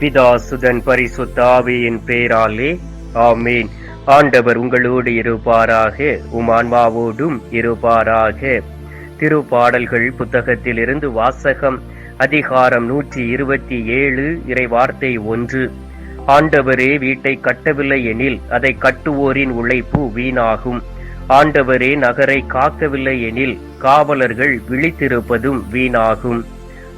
பிதாசுதன் பரிசுத்தாவியின் பேராலே ஆமீன். ஆண்டவர் உங்களோடு இருப்பாராக உமான்மாவோடும் இருப்பாராக. திருப்பாடல்கள் புத்தகத்திலிருந்து வாசகம் அதிகாரம் நூற்றி இருபத்தி ஏழு இறைவார்த்தை ஒன்று. ஆண்டவரே வீட்டை கட்டவில்லை எனில் அதை கட்டுவோரின் உழைப்பு வீணாகும். ஆண்டவரே நகரை காக்கவில்லை எனில் காவலர்கள் விழித்திருப்பதும் வீணாகும்.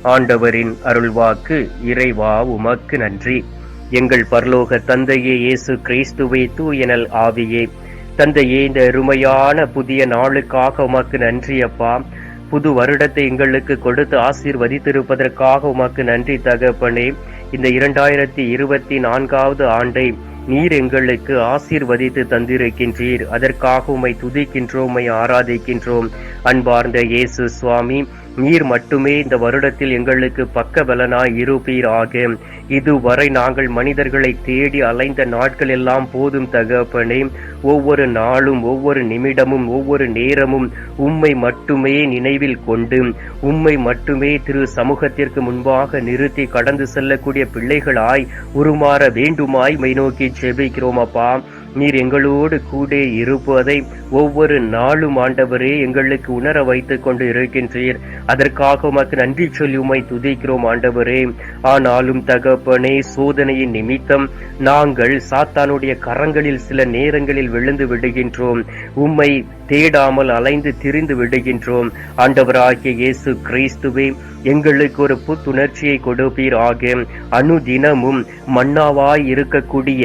ஆண்டவரின் அருள்வாக்கு இறைவா உமக்கு நன்றி. எங்கள் பரலோக தந்தையே இயேசு கிறிஸ்துவே தூயனல் ஆவியே. தந்தையே இந்த அருமையான புதிய நாளுக்காக உமக்கு நன்றி அப்பா. புது வருடத்தை எங்களுக்கு கொடுத்து ஆசீர்வதித்திருப்பதற்காக உமக்கு நன்றி தகப்பனே. இந்த இரண்டாயிரத்தி இருபத்தி நான்காவது ஆண்டை நீர் எங்களுக்கு ஆசீர்வதித்து தந்திருக்கின்றீர். அதற்காக உம்மை துதிக்கின்றோம் உம்மை ஆராதிக்கின்றோம். அன்பார்ந்த இயேசு சுவாமி நீர் மட்டுமே இந்த வருடத்தில் எங்களுக்கு பக்கபலனாய் இருப்பீராக இதுவரை நாங்கள் மனிதர்களை தேடி அலைந்த நாட்கள் எல்லாம் போதும் தகப்பனே. ஒவ்வொரு நாளும் ஒவ்வொரு நிமிடமும் ஒவ்வொரு நேரமும் உம்மை மட்டுமே நினைவில் கொண்டு உம்மை மட்டுமே திரு சமூகத்திற்கு முன்பாக நிறுத்தி கடந்து செல்லக்கூடிய பிள்ளைகளாய் உருமாற வேண்டுமாய் மை நோக்கி செபிக்கிறோம் அப்பா. நீர் எங்களோடு கூட இருப்பதை ஒவ்வொரு நாளும் ஆண்டவரே எங்களுக்கு உணர வைத்துக் கொண்டு இருக்கின்றீர். அதற்காக உமக்கு நன்றி சொல்லி உமை துதிக்கிறோம் ஆண்டவரே. ஆனாலும் தகப்பனே சோதனையின் நிமித்தம் நாங்கள் சாத்தானுடைய கரங்களில் சில நேரங்களில் விழுந்து விடுகின்றோம். உம்மை தேடாமல் அலைந்து திரிந்து விடுகின்றோம். ஆண்டவராகிய இயேசு கிறிஸ்துவே எங்களுக்கு ஒரு புத்துணர்ச்சியை கொடுப்பீராக அனுதினமும் மன்னாவாய் இருக்கக்கூடிய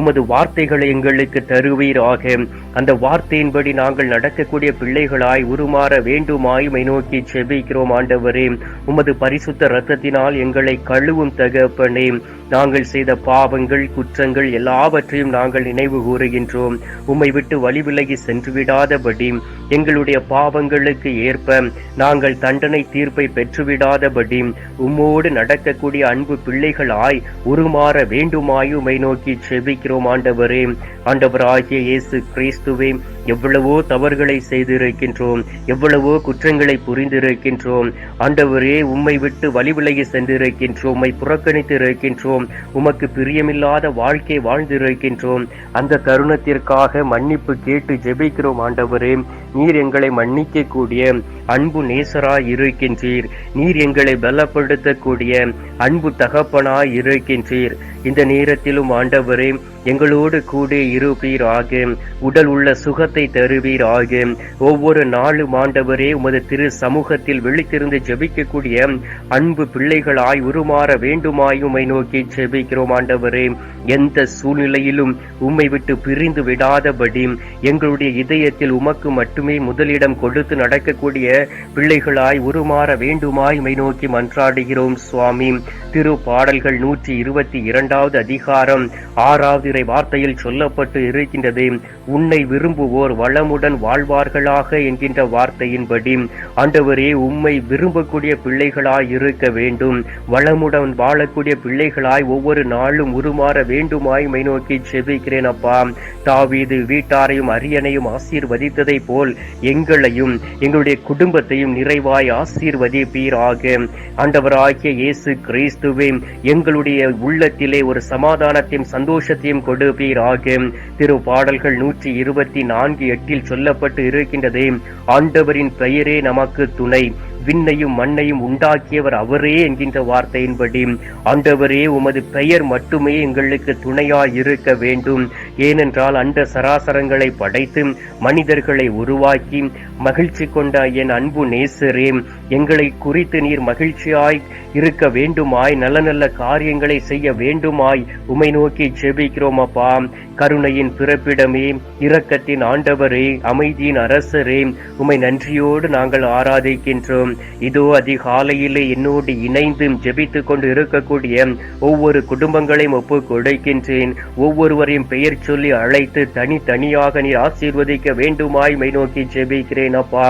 உமது வார்த்தைகளை எங்களுக்கு தருவீராக அந்த வார்த்தையின்படி நாங்கள் நடக்கக்கூடிய பிள்ளைகளாய் உருமாற வேண்டுமாய் நோக்கி செபிக்கிறோம் ஆண்டவரே. உமது பரிசுத்த இரத்தத்தினால் எங்களை கழுவும் தகப்பனே. நாங்கள் செய்த பாவங்கள் குற்றங்கள் எல்லாவற்றையும் நாங்கள் நினைவு கூறுகின்றோம். உம்மை விட்டு வழிவிலகி சென்று விடாத பெறாதபடி எங்களுடைய பாவங்களுக்கு ஏற்ப நாங்கள் தண்டனை தீர்ப்பை பெற்றுவிடாதபடி உம்மோடு நடக்கக்கூடிய அன்பு பிள்ளைகளாய் உருமாற வேண்டுமாய் உம்மை நோக்கி செபிக்கிறோம் ஆண்டவரே. ஆண்டவராகிய இயேசு கிறிஸ்துவே எவ்வளவோ தவறுகளை செய்திருக்கின்றோம் எவ்வளவோ குற்றங்களை புரிந்திருக்கின்றோம். ஆண்டவரே உம்மை விட்டு வழிவிலகி சென்றிருக்கின்றோம் உம்மை புறக்கணித்து இருக்கின்றோம் உமக்கு பிரியமில்லாத வாழ்க்கை வாழ்ந்திருக்கின்றோம். அந்த தருணத்திற்காக மன்னிப்பு கேட்டு ஜெபிக்கிறோம் ஆண்டவரே. நீர் எங்களை மன்னிக்க கூடிய அன்பு நேசராய் இருக்கின்றீர் நீர் எங்களை பலப்படுத்தக்கூடிய அன்பு தகப்பனாய் இருக்கின்றீர் இந்த நேரத்திலும் ஆண்டவரே எங்களோடு கூட இருப்பீர் இருப்பீராக. உடல் உள்ள சுகத்தை தருவீர் தருவீராக. ஒவ்வொரு நாளும் ஆண்டவரே உமது திரு சமூகத்தில் விழித்திருந்து ஜெபிக்கக்கூடிய அன்பு பிள்ளைகளாய் உருமாற வேண்டுமாய் உமை நோக்கி ஜெபிக்கிறோம் ஆண்டவரே. எந்த சூழ்நிலையிலும் உம்மை விட்டு பிரிந்து விடாதபடி எங்களுடைய இதயத்தில் உமக்கு மட்டும் முதலிடம் கொடுத்து நடக்கக்கூடிய பிள்ளைகளாய் உருமாற வேண்டுமாய் மை நோக்கி மன்றாடுகிறோம் சுவாமி. திரு பாடல்கள் நூற்றி இருபத்தி இரண்டாவது அதிகாரம் ஆறாவது இறை வார்த்தையில் சொல்லப்பட்டு இருக்கின்றது. உன்னை விரும்புவோர் வளமுடன் வாழ்வார்களாக என்கின்ற வார்த்தையின்படி ஆண்டவரே உம்மை விரும்பக்கூடிய பிள்ளைகளாய் இருக்க வேண்டும். வளமுடன் வாழக்கூடிய பிள்ளைகளாய் ஒவ்வொரு நாளும் உருமாற வேண்டுமாய் மை நோக்கி செபிக்கிறேன் அப்பா. தாவீது வீட்டாரையும் அரியணையும் ஆசீர்வதித்ததை போல் எங்களையும் எங்களுடைய குடும்பத்தையும் நிறைவாய் ஆசீர்வதிப்பீராக. ஆண்டவராகிய இயேசு கிறிஸ்துவே எங்களுடைய உள்ளத்திலே ஒரு சமாதானத்தையும் சந்தோஷத்தையும் கொடுப்பீராக. திரு பாடல்கள் நூற்றி இருபத்தி நான்கு எட்டில் சொல்லப்பட்டு இருக்கின்றதே ஆண்டவரின் பெயரே நமக்கு துணை. விண்ணையும் மண்ணையும் உண்டாக்கியவர் அவரே என்கின்ற வார்த்தையின்படி ஆண்டவரே உமது பெயர் மட்டுமே எங்களுக்கு துணையாய் இருக்க வேண்டும். ஏனென்றால் அந்த சராசரங்களை படைத்து மனிதர்களை உருவாக்கி மகிழ்ச்சி கொண்ட என் அன்பு நேசரே எங்களை குறித்து நீர் மகிழ்ச்சியாய் இருக்க வேண்டுமாய் நல்ல நல்ல காரியங்களை செய்ய வேண்டுமாய் உமை நோக்கி ஜெபிக்கிறோம் அப்பா. கருணையின் பிறப்பிடமே இரக்கத்தின் ஆண்டவரே அமைதியின் அரசரே உமை நன்றியோடு நாங்கள் ஆராதிக்கின்றோம். இதோ அதிகாலையிலே என்னோடு இணைந்து ஜெபித்துக் கொண்டு இருக்கக்கூடிய ஒவ்வொரு குடும்பங்களையும் ஒப்பு கொடுக்கின்றேன். ஒவ்வொருவரையும் பெயர் சொல்லி அழைத்து தனித்தனியாக நீர் ஆசீர்வதிக்க வேண்டுமாய் மை நோக்கி ஜெபிக்கிறேன் அப்பா.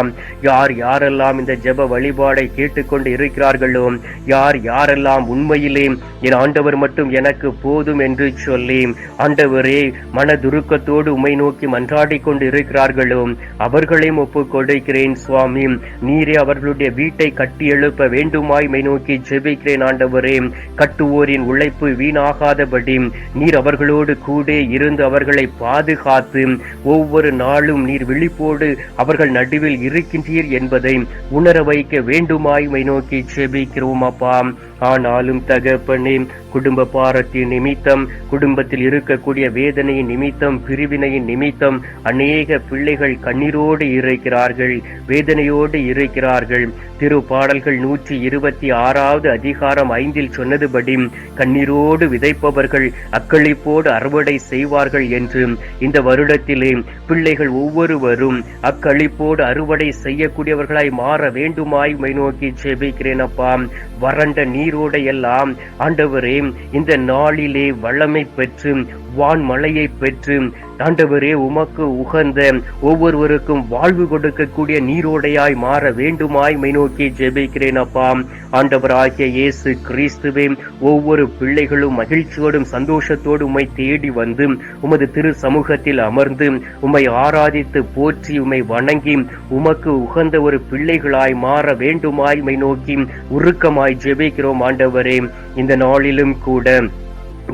யார் யாரெல்லாம் இந்த ஜெப வழிபாடை கேட்டுக்கொண்டு இருக்கிறார்களோ யார் யாரெல்லாம் உண்மையிலே என் ஆண்டவர் மட்டும் எனக்கு போதும் என்று சொல்லி ஆண்டவரே மனதுருக்கத்தோடு உம்மை நோக்கி மன்றாடிக் கொண்டு இருக்கிறார்களோ அவர்களையும் ஒப்புக் கொடுக்கிறேன் சுவாமி. நீரே அவர்களுடைய வீட்டை கட்டி எழுப்ப வேண்டுமாய் மை நோக்கி ஜெபிக்கிறேன் ஆண்டவரே. கட்டுவோரின் உழைப்பு வீணாகாதபடி நீர் அவர்களோடு கூட இருந்து அவர்களை பாதுகாத்து ஒவ்வொரு நாளும் நீர் விழிப்போடு அவர்கள் நடுவில் இருக்கின்றீர் என்பதை உணர வைக்க வேண்டுமாய் மை நோக்கி ஜெபிக்கிறோம் அப்பா. ஆனாலும் தகப்பனே குடும்ப பாரத்தின் நிமித்தம் குடும்பத்தில் இருக்கக்கூடிய வேதனையின் நிமித்தம் பிரிவினையின் நிமித்தம் அநேக பிள்ளைகள் கண்ணீரோடு இருக்கிறார்கள் வேதனையோடு இருக்கிறார்கள் திரு பாடல்கள் நூற்றி இருபத்தி ஆறாவது அதிகாரம் ஐந்தில் சொன்னதுபடி கண்ணீரோடு விதைப்பவர்கள் அக்களிப்போடு அறுவடை செய்வார்கள் என்று. இந்த வருடத்திலே பிள்ளைகள் ஒவ்வொருவரும் அக்களிப்போடு அறுவடை செய்யக்கூடியவர்களாய் மாற வேண்டுமாய் மை நோக்கி ஜெபிக்கிறேன் அப்பா வறண்ட நீரோடை எல்லாம் ஆண்டவரே இந்த நாளிலே வளமை பெற்று வான்மழையை பெற்று ஆண்டவரே உமக்கு உகந்த ஒவ்வொருவருக்கும் வாழ்வு கொடுக்கக்கூடிய நீரோடையாய் மாற வேண்டுமாய் மை நோக்கி ஜெபிக்கிறேன் அப்பா. ஆண்டவர் ஆகிய இயேசு கிறிஸ்துவே ஒவ்வொரு பிள்ளைகளும் மகிழ்ச்சியோடும் சந்தோஷத்தோடு உம்மை தேடி வந்து உமது திரு சமூகத்தில் அமர்ந்து உம்மை ஆராதித்து போற்றி உம்மை வணங்கி உமக்கு உகந்த ஒரு பிள்ளைகளாய் மாற வேண்டுமாய் மை நோக்கி உருக்கமாய் ஜெபிக்கிறோம் ஆண்டவரே. இந்த நாளிலும் கூட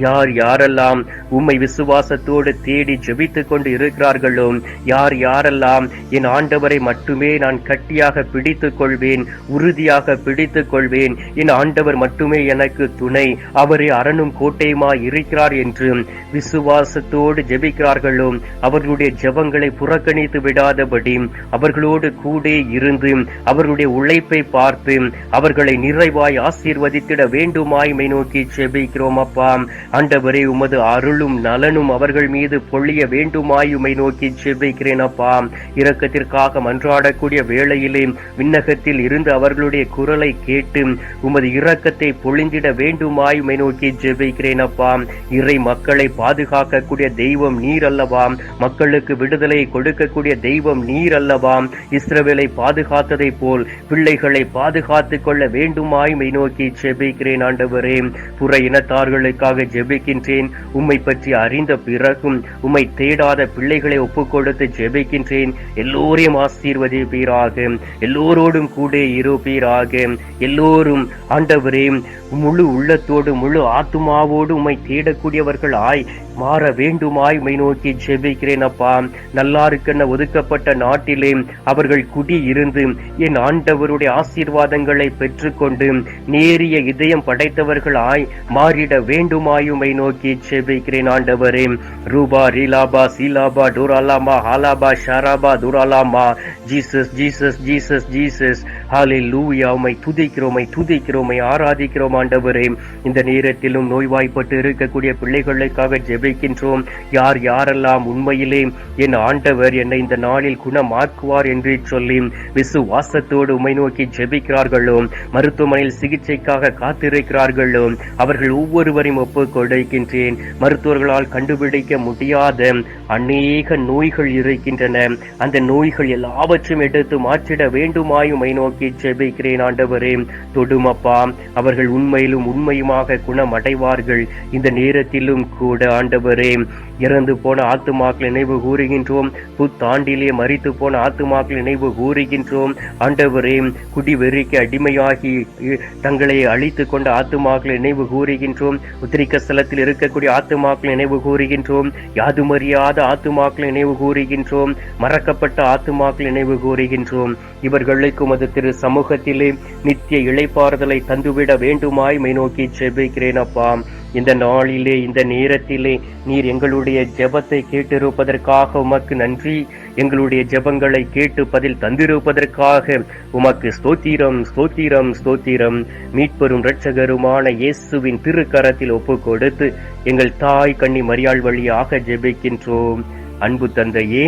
யார் யாரெல்லாம் உம்மை விசுவாசத்தோடு தேடி ஜெபித்துக் கொண்டு இருக்கிறார்களோ யார் யாரெல்லாம் என் ஆண்டவரை மட்டுமே நான் கட்டியாக பிடித்துக் கொள்வேன் உறுதியாக பிடித்துக் கொள்வேன் என் ஆண்டவர் மட்டுமே எனக்கு துணை அவரே அரணும் கோட்டையுமாய் இருக்கிறார் என்று விசுவாசத்தோடு ஜெபிக்கிறார்களோ? அவர்களுடைய ஜெபங்களை புறக்கணித்து விடாதபடி அவர்களோடு கூட இருந்து அவர்களுடைய உழைப்பை பார்த்து அவர்களை நிறைவாய் ஆசீர்வதித்திட வேண்டுமாய் நோக்கி ஜெபிக்கிறோம் அப்பா. ஆண்டவரே உமது அருளும் நலனும் அவர்கள் மீது பொழிய வேண்டுமாயுமை நோக்கி செவ்விக்கிறேன் அப்பா. இரக்கத்திற்காக மன்றாடக்கூடிய வேளையிலே விண்ணகத்தில் இருந்து அவர்களுடைய குரலை கேட்டு உமது இரக்கத்தை பொழிந்திட வேண்டுமாயுமை நோக்கி ஜெபிக்கிறேன் அப்பா. இறை மக்களை பாதுகாக்கக்கூடிய தெய்வம் நீர் அல்லவா? மக்களுக்கு விடுதலை கொடுக்கக்கூடிய தெய்வம் நீர் அல்லவா? இஸ்ரவேலை பாதுகாத்ததை போல் பிள்ளைகளை பாதுகாத்துக் கொள்ள வேண்டுமாய் மெய் நோக்கி ஜெபிக்கிறேன் ஆண்டவரே. புற இனத்தார்களுக்காக ஜெபிக்கின்றேன். உம்மை பற்றி அறிந்த பிறகும் உம்மை தேடாத பிள்ளைகளை ஒப்புக்கொடுத்து ஜெபிக்கின்றேன். எல்லோரையும் ஆசீர்வதிப்பீராக. எல்லோரோடும் கூட இருப்பீராக. எல்லோரும் ஆண்டவரே முழு உள்ளத்தோடு முழு ஆத்துமாவோடு உம்மை தேடக்கூடியவர்கள் ஆய் மாற வேண்டுமாய் மை நோக்கி ஜெபிக்கிறேன் அப்பா. நல்லாருக்கென ஒதுக்கப்பட்ட நாட்டிலே அவர்கள் குடி இருந்து என் ஆண்டவருடைய ஆசீர்வாதங்களை பெற்றுக்கொண்டு நேரிய இதயம் படைத்தவர்களாய் மாறிட வேண்டுமாயுமை நோக்கி ஜெபிக்கிறேன் ஆண்டவரே. ரூபா ரீலாபா சீலாபா டூராலாமா ஹாலாபா ஷாராபா துராலாமா. Jesus Jesus Jesus Jesus. Hallelujah உமை துதிக்கிறோமை துதிக்கிறோமை ஆராதிக்கிறோம் ஆண்டவரே. இந்த நேரத்திலும் நோய்வாய்ப்பட்டு இருக்கக்கூடிய பிள்ளைகளுக்காக ஜெபிக்கின்றோம். யார் யாரெல்லாம் உண்மையிலே என் ஆண்டவர் என்னை இந்த நாளில் குணமாக்குவார் என்று சொல்லி விசுவாசத்தோடு உமை நோக்கி ஜெபிக்கிறார்களோ மருத்துவமனையில் சிகிச்சைக்காக காத்திருக்கிறார்களோ அவர்கள் ஒவ்வொருவரையும் ஒப்பு கொடுக்கின்றேன் மருத்துவர்களால் கண்டுபிடிக்க முடியாத அநேக நோய்கள் இருக்கின்றன. அந்த நோய்கள் எல்லாவற்றையும் எடுத்து மாற்றிட வேண்டுமாய் உம்மை நோக்கி நோக்கி செபிக்கிறேன் ஆண்டவரே. தொடுமப்பா அவர்கள் உண்மையிலும் உண்மையுமாக குணமடைவார்கள். இந்த நேரத்திலும் கூட ஆண்டவரே இறந்து போன ஆத்துமாக்கள் நினைவு கூறுகின்றோம். புத்தாண்டிலே மறித்து போன ஆத்துமாக்கள் நினைவு கூறுகின்றோம். ஆண்டவரே குடிவெறிக்கு அடிமையாகி தங்களை அழித்து கொண்ட ஆத்துமாக்கள் நினைவு கூறுகின்றோம். உத்திரிக்க ஸ்தலத்தில் இருக்கக்கூடிய ஆத்துமாக்கள் நினைவு கூறுகின்றோம். யாதுமறியாத ஆத்துமாக்கள் நினைவு கூறுகின்றோம். மறக்கப்பட்ட ஆத்துமாக்கள் நினைவு கூறுகின்றோம். இவர்களுக்கு உமது திரு திரு சமூகத்திலே நித்திய இளைப்பாறுதலை தந்துவிட வேண்டுமாய் மை நோக்கி செபிக்கிறேன் அப்பா. இந்த நாளிலே இந்த நேரத்திலே நீர் எங்களுடைய ஜெபத்தை கேட்டிருப்பதற்காக உமக்கு நன்றி. எங்களுடைய ஜெபங்களை கேட்டு பதில் தந்திருப்பதற்காக உமக்கு ஸ்தோத்திரம் ஸ்தோத்திரம் ஸ்தோத்திரம். மீட்பெரும் இரட்சகருமான இயேசுவின் திருக்கரத்தில் ஒப்பு கொடுத்து எங்கள் தாய் கண்ணி மரியாள் வழியாக ஜெபிக்கின்றோம். அன்பு தந்தையே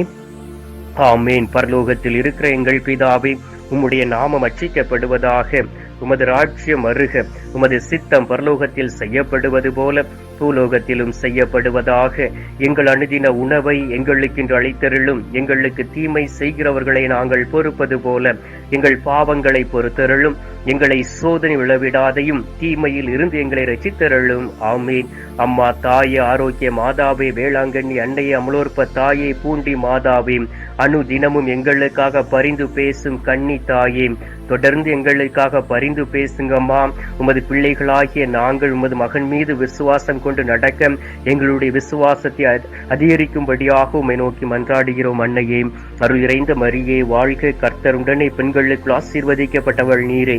ஆமேன். பரலோகத்தில் இருக்கிற எங்கள் பிதாவை உம்முடைய நாமம் அச்சிக்கப்படுவதாக. உமது ராஜ்யம் அருக. உமது சித்தம் பரலோகத்தில் செய்யப்படுவது போல பூலோகத்திலும் செய்யப்படுவதாக. எங்கள் அணுதின உணவை எங்களுக்கென்று அழைத்தருளும் எங்களுக்கு தீமை செய்கிறவர்களை நாங்கள் பொறுப்பது போல எங்கள் பாவங்களை பொறுத்தருளும். எங்களை சோதனை விழவிடாதையும் தீமையில் இருந்து எங்களை ரசித்தருளும். ஆமீன். அம்மா தாயே ஆரோக்கிய மாதாவே வேளாங்கண்ணி அன்னையே அமலோற்ப தாயே பூண்டி மாதாவே அணு தினமும் எங்களுக்காக பரிந்து பேசும் கன்னி தாயே தொடர்ந்து எங்களுக்காக பரிந்து பேசுங்கம்மா உமது பிள்ளைகளாகிய நாங்கள் உமது மகன் மீது விசுவாசம் கொண்டு நடக்க எங்களுடைய விசுவாசத்தை அதிகரிக்கும்படியாக உமை நோக்கி மன்றாடுகிறோம் அன்னையே. அருள் இறைந்த மரியே வாழ்க கர்த்தருடனே பெண்களுக்கு ஆசீர்வதிக்கப்பட்டவள் நீரே.